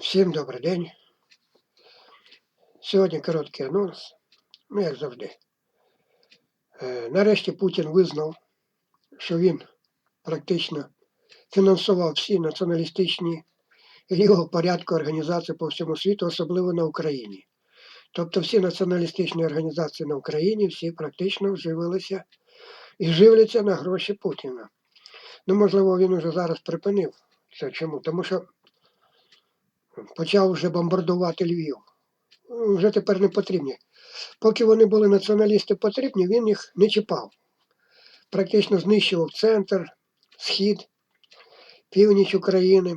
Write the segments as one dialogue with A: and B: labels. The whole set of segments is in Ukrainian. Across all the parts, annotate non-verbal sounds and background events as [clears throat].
A: Всім добрий день. Сьогодні короткий анонс. Ну, як завжди. Е, Нарешті Путін визнав, що він практично фінансував всі націоналістичні лівого порядку організації по всьому світу, особливо на Україні. Тобто всі націоналістичні організації на Україні, всі практично вживилися і живляться на гроші Путіна. Ну, можливо, він уже зараз припинив це. Чому? Тому що почав вже бомбардувати Львів. Вже тепер не потрібні. Поки вони були націоналісти потрібні, він їх не чіпав. Практично знищував центр, схід, північ України.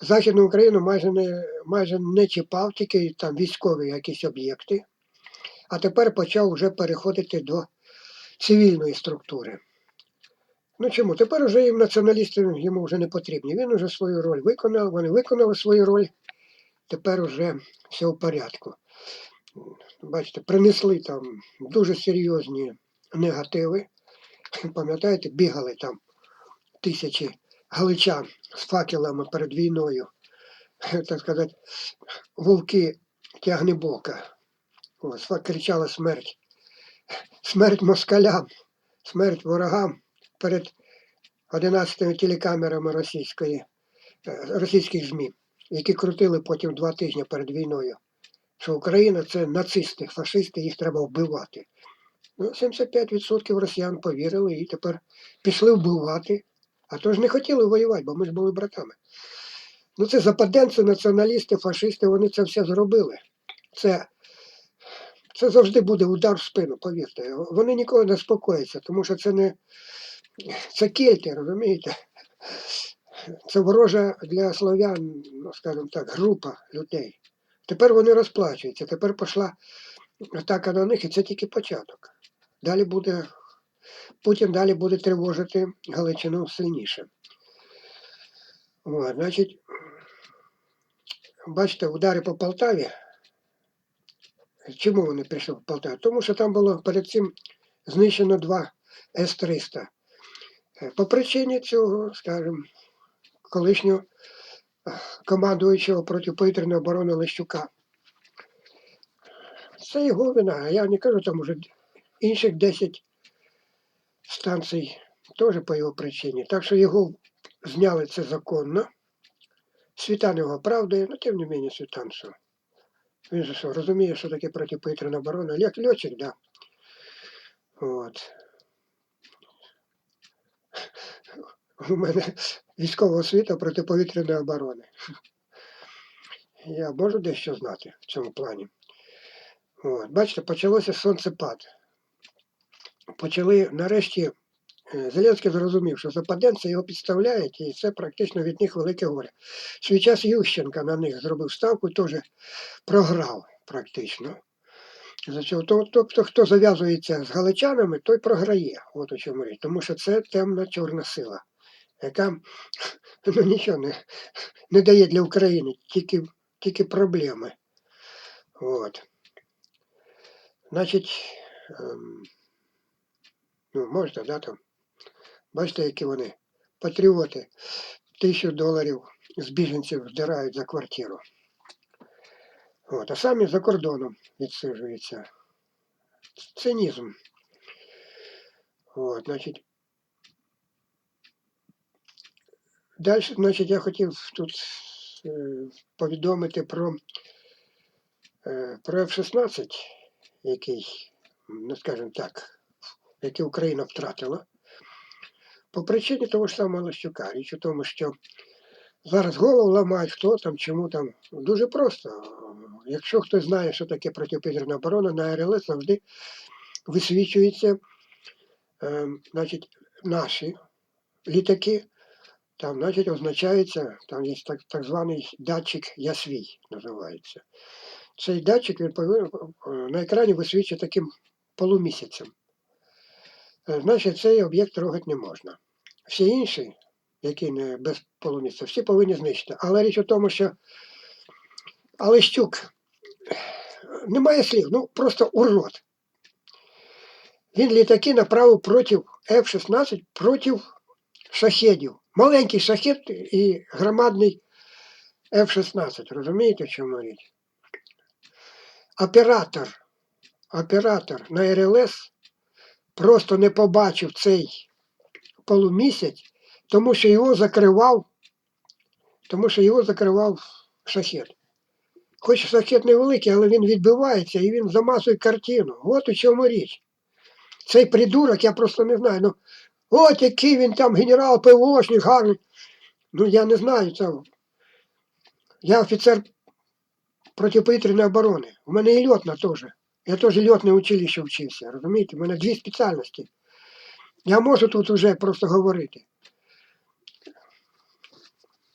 A: Західну Україну майже не, майже не чіпав, тільки там військові якісь об'єкти. А тепер почав вже переходити до цивільної структури. Ну чому? Тепер вже їм націоналісти йому вже не потрібні. Він вже свою роль виконав, вони виконали свою роль, тепер вже все в порядку. Бачите, принесли там дуже серйозні негативи. Пам'ятаєте, бігали там тисячі галичан з факелами перед війною, так сказати, вовки тягнебока. Ось, кричала смерть. Смерть москалям, смерть ворогам перед 11 телекамерами російської, е, російських ЗМІ, які крутили потім два тижні перед війною, що Україна це нацисти, фашисти, їх треба вбивати. Ну, 75% росіян повірили і тепер пішли вбивати. А то ж не хотіли воювати, бо ми ж були братами. Ну це западенці, націоналісти, фашисти, вони це все зробили. Це, це завжди буде удар в спину, повірте. Вони ніколи не спокояться, тому що це не це кельти, розумієте? Це ворожа для слов'ян, ну, скажімо так, група людей. Тепер вони розплачуються, тепер пішла атака на них, і це тільки початок. Далі буде, Путін далі буде тривожити Галичину сильніше. От, значить, бачите, удари по Полтаві. Чому вони прийшли в Полтаві? Тому що там було перед цим знищено два С-300. Е, По причині цього, скажімо, колишнього е, командуючого протиповітряної оборони Лещука. Це його вина, а я не кажу, там уже інших 10 станцій теж по його причині. Так що його зняли це законно. Світан його оправдує, але тим не менше Світан що. Він же що, розуміє, що таке протиповітряна оборона. Як льотчик, да. [laughs] У мене військова освіта протиповітряної оборони. [laughs] Я можу дещо знати в цьому плані. От. Бачите, почалося сонцепад. Почали нарешті. е, Зеленський зрозумів, що западенці його підставляють, і це практично від них велике горе. Свій час Ющенка на них зробив ставку теж програв практично. Цього, то- Тобто, хто зав'язується з галичанами, той програє. От у чому річ. Тому що це темна чорна сила, яка [laughs] ну, нічого не, не дає для України, тільки, тільки проблеми. От. Значить, ем, ну, можна, да, там. Бачите, які вони патріоти. Тисячу доларів з біженців здирають за квартиру. От, а самі за кордоном відсиджуються. Цинізм. От, значить. Далі, значить, я хотів тут е, повідомити про, е, про F-16, який, ну скажімо так, який Україна втратила. По причині того ж самого Лощука. Річ у тому, що зараз голову ламають, хто там, чому там. Дуже просто. Якщо хтось знає, що таке протиповітряна оборона, на РЛС завжди висвічуються е, значить, наші літаки. Там, значить, означається, там є так, так званий датчик Я свій називається. Цей датчик він повинен е, на екрані висвічує таким полумісяцем. Е, Значить, цей об'єкт трогати не можна. Всі інші, які не без полумісяця, всі повинні знищити. Але річ у тому, що Алещук немає слів, ну просто урод. Він літаки направив проти F-16, проти шахедів. Маленький шахет і громадний F-16. Розумієте, в чому річ? Оператор, оператор на РЛС просто не побачив цей полумісяць, тому що його закривав, тому що його закривав шахет. Хоч шахет невеликий, але він відбивається і він замазує картину. От у чому річ. Цей придурок, я просто не знаю. Ну, от який він там генерал ПВОшник гарний. Ну, я не знаю цього. Я офіцер протиповітряної оборони. У мене і льотна теж. Я теж льотне училище вчився. Розумієте? У мене дві спеціальності. Я можу тут вже просто говорити.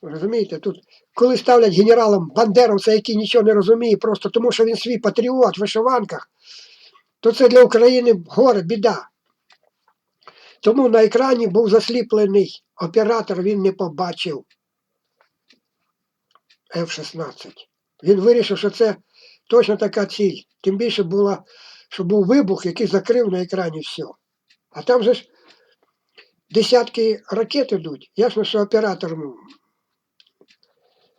A: Розумієте, тут, коли ставлять генералом бандеровця, який нічого не розуміє, просто тому що він свій патріот в вишиванках, то це для України горе, біда. Тому на екрані був засліплений оператор, він не побачив F-16. Він вирішив, що це точно така ціль. Тим більше було, що був вибух, який закрив на екрані все. А там же ж десятки ракет ідуть. Ясно, що оператор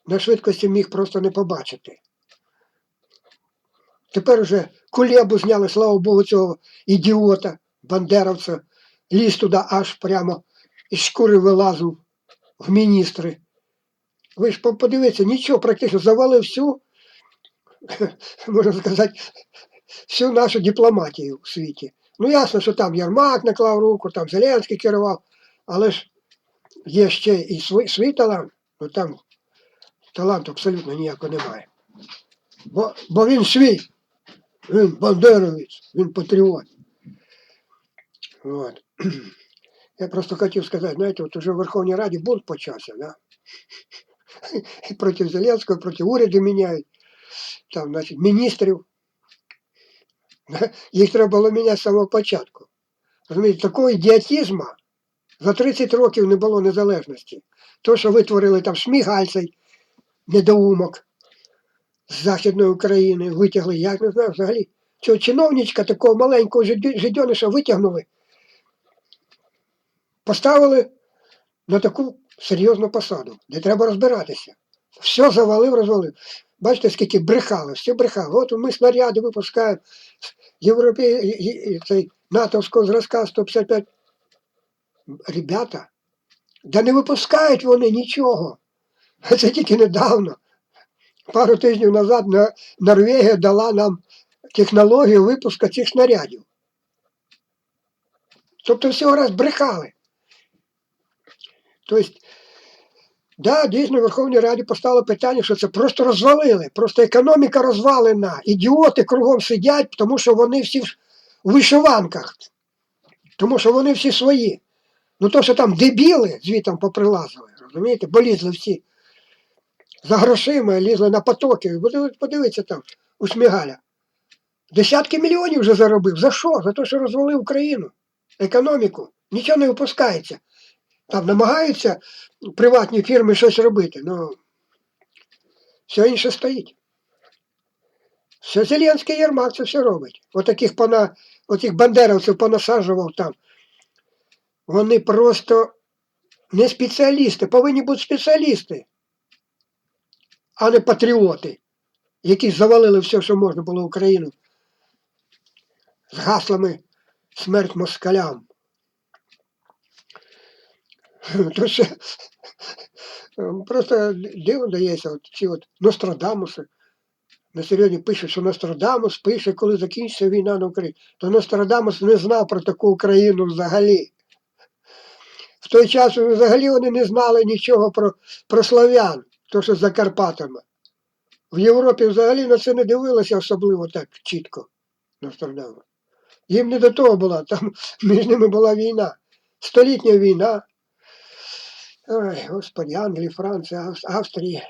A: на швидкості міг просто не побачити. Тепер уже кулебу зняли, слава Богу, цього ідіота, бандеровця, ліз туди аж прямо із шкури вилазив в міністри. Ви ж по- подивіться, нічого практично завалив всю, [laughs] можна сказати, всю нашу дипломатію у світі. Ну, ясно, що там Ярмак наклав руку, там Зеленський керував, але ж є ще і свій, свій талант, ну там таланту абсолютно ніякого немає. Бо, бо він свій, він бандеровець, він патріот. От. Я просто хотів сказати, знаєте, от уже в Верховній Раді бунт почався, да? І проти Зеленського, проти уряду міняють, там, значить, міністрів. Їх треба було міняти з самого початку. Розумієте, такого ідіотизму за 30 років не було незалежності. То, що витворили там Шмігальцей, недоумок з Західної України, витягли, я не знаю взагалі. Цього чиновничка такого маленького жидьониша витягнули, поставили на таку серйозну посаду, де треба розбиратися. Все завалив, розвалив. Бачите, скільки брехали, все брехали. От ми снаряди випускаємо європей... і- і- і цей натовського зразка 155. Ребята, да не випускають вони нічого. Це тільки недавно. Пару тижнів назад Норвегія дала нам технологію випуску цих снарядів. Тобто всього раз брехали. Тобто, да, дійсно, в Верховній Раді постало питання, що це просто розвалили, просто економіка розвалена. Ідіоти кругом сидять, тому що вони всі в вишиванках, тому що вони всі свої. Ну то, що там дебіли звітом поприлазили, розумієте, бо лізли всі за грошима, лізли на потоки. Подивіться там у Шмигаля. Десятки мільйонів вже заробив. За що? За те, що розвалив Україну, економіку. Нічого не випускається. Там намагаються приватні фірми щось робити, але все інше стоїть. Все Зеленський Єрмак це все робить. Отаких пона, отих бандеровців понасаджував там. Вони просто не спеціалісти, повинні бути спеціалісти, а не патріоти, які завалили все, що можна було Україну з гаслами смерть москалям. [laughs] То ще просто диво дається, от ці от Нострадамуси. На сьогодні пишуть, що Нострадамус пише, коли закінчиться війна на Україні. То Нострадамус не знав про таку Україну взагалі. В той час взагалі вони не знали нічого про, про славян, то що за Карпатами. В Європі взагалі на це не дивилося особливо так чітко. Нострадамус. Їм не до того була, там між ними була війна. Столітня війна. Господи, Англії, Франції, Австрії.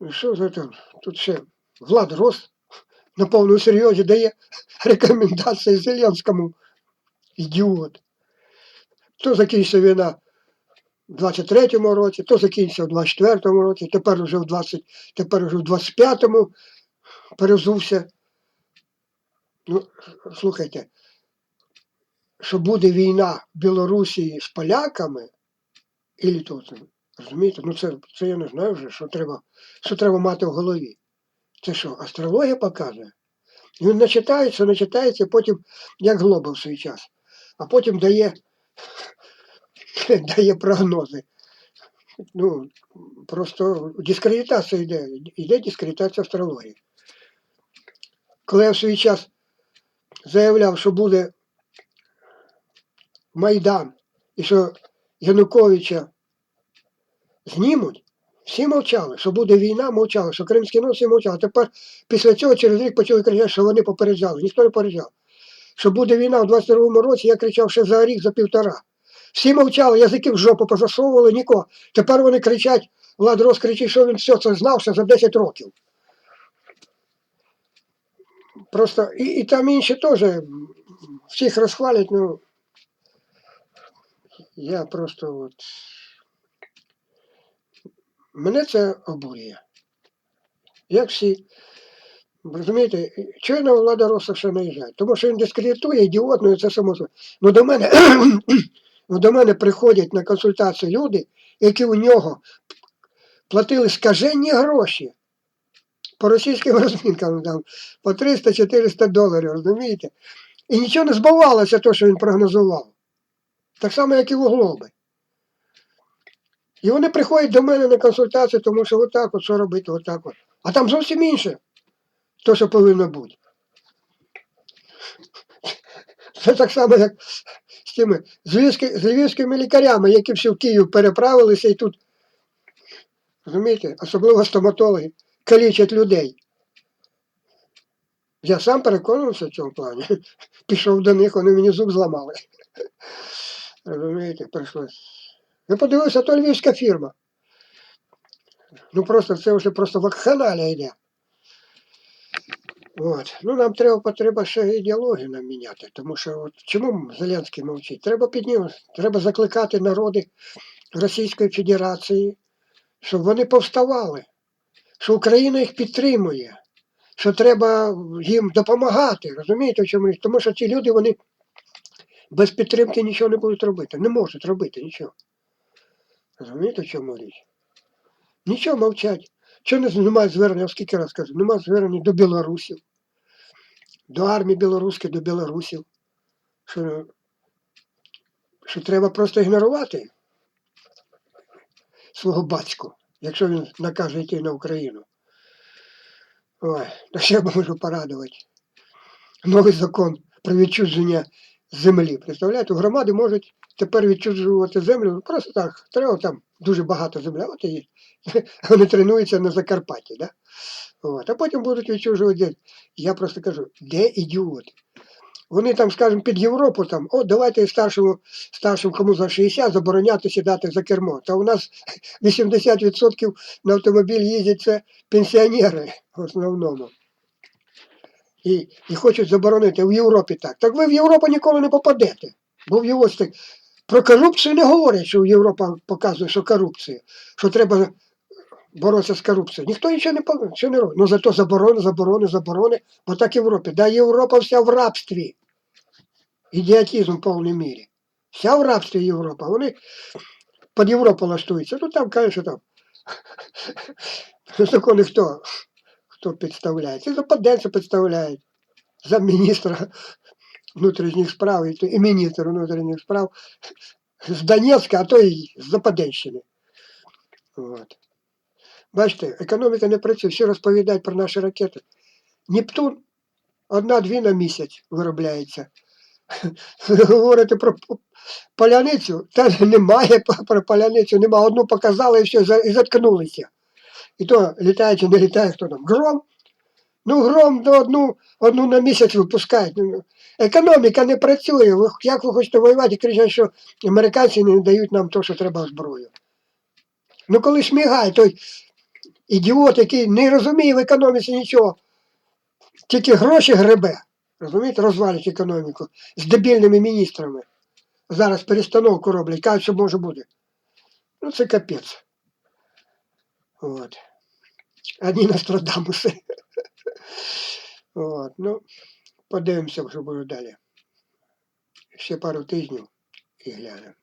A: Ну, Що за там? Тут ще Влад Рос на повному серйозі дає рекомендації Зеленському. Ідіот. То закінчиться війна в 23-му році, то закінчиться в 24-му році, тепер вже в 20, тепер вже в 25-му перезувся. Ну, слухайте, що буде війна Білорусі з поляками, і тут, розумієте, ну це, це я не знаю вже, що треба, що треба мати в голові. Це що, астрологія показує? І він начитається, начитається, потім, як глоба в свій час, а потім дає, [laughs] дає прогнози. Ну, просто дискредитація йде, йде дискредитація астрології. Коли я в свій час заявляв, що буде Майдан і що Януковича знімуть, всі мовчали, що буде війна, мовчали, що кримські всі мовчали. Тепер після цього через рік почали кричати, що вони попереджали. Ніхто не попереджав. Що буде війна в 22-му році, я кричав ще за рік, за півтора. Всі мовчали, язики в жопу позасовували, нікого. Тепер вони кричать, Влад Рос кричить, що він все це знав ще за 10 років. Просто і, і там інші теж всіх розхвалять, ну я просто от. Мене це обурює. Як всі. Розумієте, чого влада Роса ще наїжджає? Тому що він дискредитує, ідіот, ну це само. Ну до мене, [clears throat] ну, до мене приходять на консультацію люди, які у нього платили скаженні гроші по російським [laughs] розмінкам там, по 300-400 доларів, розумієте? І нічого не збувалося, те, що він прогнозував. Так само, як і в Углоби. І вони приходять до мене на консультацію, тому що отак от, що робити, отак от. А там зовсім інше, то, що повинно бути. Це так само, як з тими з, львівськи- з львівськими лікарями, які всі в Київ переправилися і тут, розумієте, особливо стоматологи, калічать людей. Я сам переконався в цьому плані. [laughs] Пішов до них, вони мені зуб зламали. Розумієте, прийшлось. Я подивився, то львівська фірма. Ну просто це вже просто вакханалія йде. От. Ну нам треба потреба ще ідеологію нам міняти, тому що от чому Зеленський мовчить? Треба піднімати, треба закликати народи Російської Федерації, щоб вони повставали, що Україна їх підтримує, що треба їм допомагати. Розумієте, в чому? Тому що ці люди вони без підтримки нічого не будуть робити, не можуть робити нічого. Розумієте, в чому річ? Нічого мовчать. Чого немає звернення, я скільки раз кажу, немає звернення до білорусів, до армії білоруської, до білорусів, що, що треба просто ігнорувати свого батька, якщо він накаже йти на Україну. Ой, то ще можу порадувати. Новий закон про відчуження землі. Представляєте, громади можуть тепер відчужувати землю. ну, Просто так, треба там дуже багато земля, от і [laughs] вони тренуються на Закарпатті, да? От, а потім будуть відчужувати. Я просто кажу, де ідіоти? Вони там, скажімо, під Європу там, о, давайте старшому, старшим кому за 60 забороняти сідати за кермо. Та у нас [laughs] 80% на автомобіль їздять це пенсіонери в основному. І, і хочуть заборонити в Європі так. Так ви в Європу ніколи не попадете. Бо в Європі так. Про корупцію не говорять, що Європа показує, що корупція, що треба боротися з корупцією. Ніхто нічого не, нічого не робить. Ну зато заборони, заборони, заборони. Бо так Європі. Да Європа вся в рабстві. Ідіотизм в повній мірі. Вся в рабстві Європа. Вони під Європу лаштуються. Ну там що там. [laughs] Закони хто? Хто підставляє? Це западенці підставляють. Замміністра [laughs] внутрішніх справ і, то- і міністр внутрішніх справ з Донецька, а то і з Западенщини. От. Бачите, економіка не працює, всі розповідають про наші ракети. Нептун одна-дві на місяць виробляється. Ви говорите [laughs] про п- паляницю, та [laughs] немає п- про паляницю, немає. Одну показали і все, за- і заткнулися. І то літає чи не літає, хто там. Гром. Ну, гром до одну, одну на місяць випускають. Ну, Економіка не працює. Ви, як ви хочете воювати кричать, що американці не дають нам то, що треба зброю. Ну коли шмігає, той ідіот, який не розуміє в економіці нічого, тільки гроші гребе, розумієте, розвалить економіку з дебільними міністрами. Зараз перестановку роблять, кажуть, що може бути. Ну, це капець. От. Одні Нострадамуси. От, ну, подивимося, що буде далі. ще пару тижнів і глянемо.